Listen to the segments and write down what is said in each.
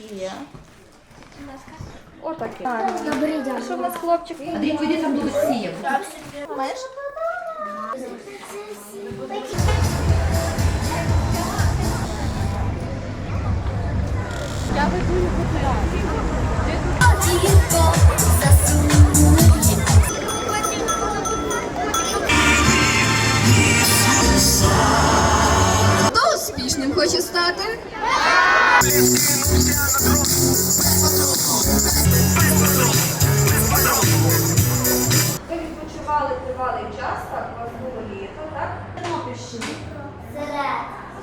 Є. Отакий. Добрий день. Що в нас хлопчик? Андрій, пойди там будуть сіяти. Маєш? Я веду його. Хто успішним хоче стати? Ви відпочивали тривалий час, так, у вас було літо, так? Тернопільщині. Зерет.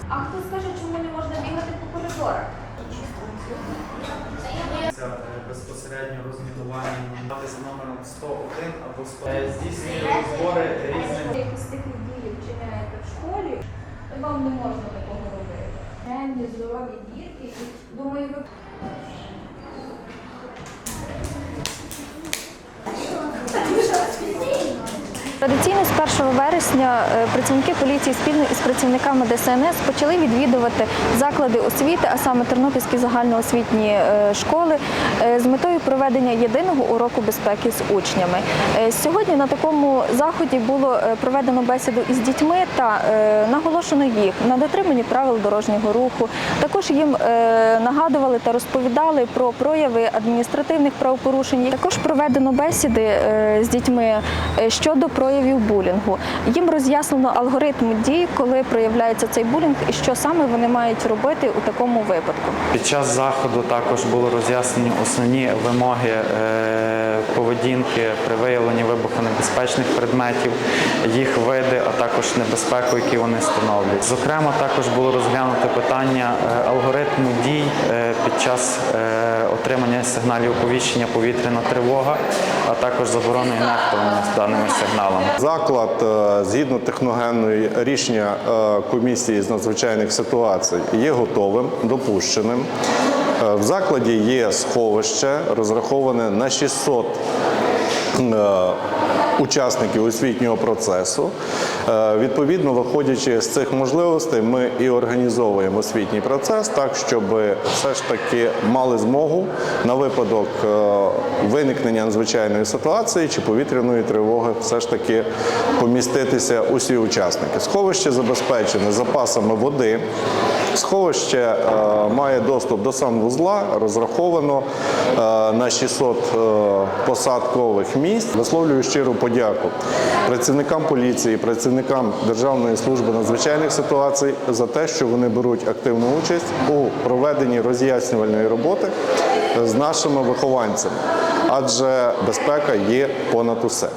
А хто скаже, чому не можна бігати по коридорах? Е, безпосередньо розмінування з номером 101 або 100. Е, Здійснює збори різними. Якісь такі дії вчиняєте в школі, вам не можна. Чемні, здорові дітки, думаю, ви Традиційно з 1 вересня е, працівники поліції спільно із працівниками ДСНС почали відвідувати заклади освіти, а саме Тернопільські загальноосвітні е, школи, е, з метою проведення єдиного уроку безпеки з учнями. Сьогодні на такому заході було проведено бесіду із дітьми та наголошено їх на дотриманні правил дорожнього руху. Також їм нагадували та розповідали про прояви адміністративних правопорушень. Також проведено бесіди з дітьми щодо проявів булінгу. Їм роз'яснено алгоритм дій, коли проявляється цей булінг, і що саме вони мають робити у такому випадку. Під час заходу також були роз'яснені основні вимоги е, поведінки при виявленні вибухонебезпечних предметів, їх види, а також небезпеку, які вони становлять. Зокрема, також було розглянуто питання е, алгоритму дій е, під час е, отримання сигналів оповіщення повітряна тривога, а також забороною нехтування даними сигналами. Заклад згідно техногенної рішення комісії з надзвичайних ситуацій є готовим, допущеним. В закладі є сховище, розраховане на 600 е, учасників освітнього процесу. Е, Відповідно, виходячи з цих можливостей, ми і організовуємо освітній процес так, щоб все ж таки мали змогу на випадок е, виникнення надзвичайної ситуації чи повітряної тривоги, все ж таки поміститися усі учасники. Сховище забезпечене запасами води. Сховище е, має доступ до санвузла, розраховано е, на 600 е, посадкових місць. Висловлюю щиру подяку працівникам поліції, працівникам Державної служби надзвичайних ситуацій за те, що вони беруть активну участь у проведенні роз'яснювальної роботи з нашими вихованцями, адже безпека є понад усе.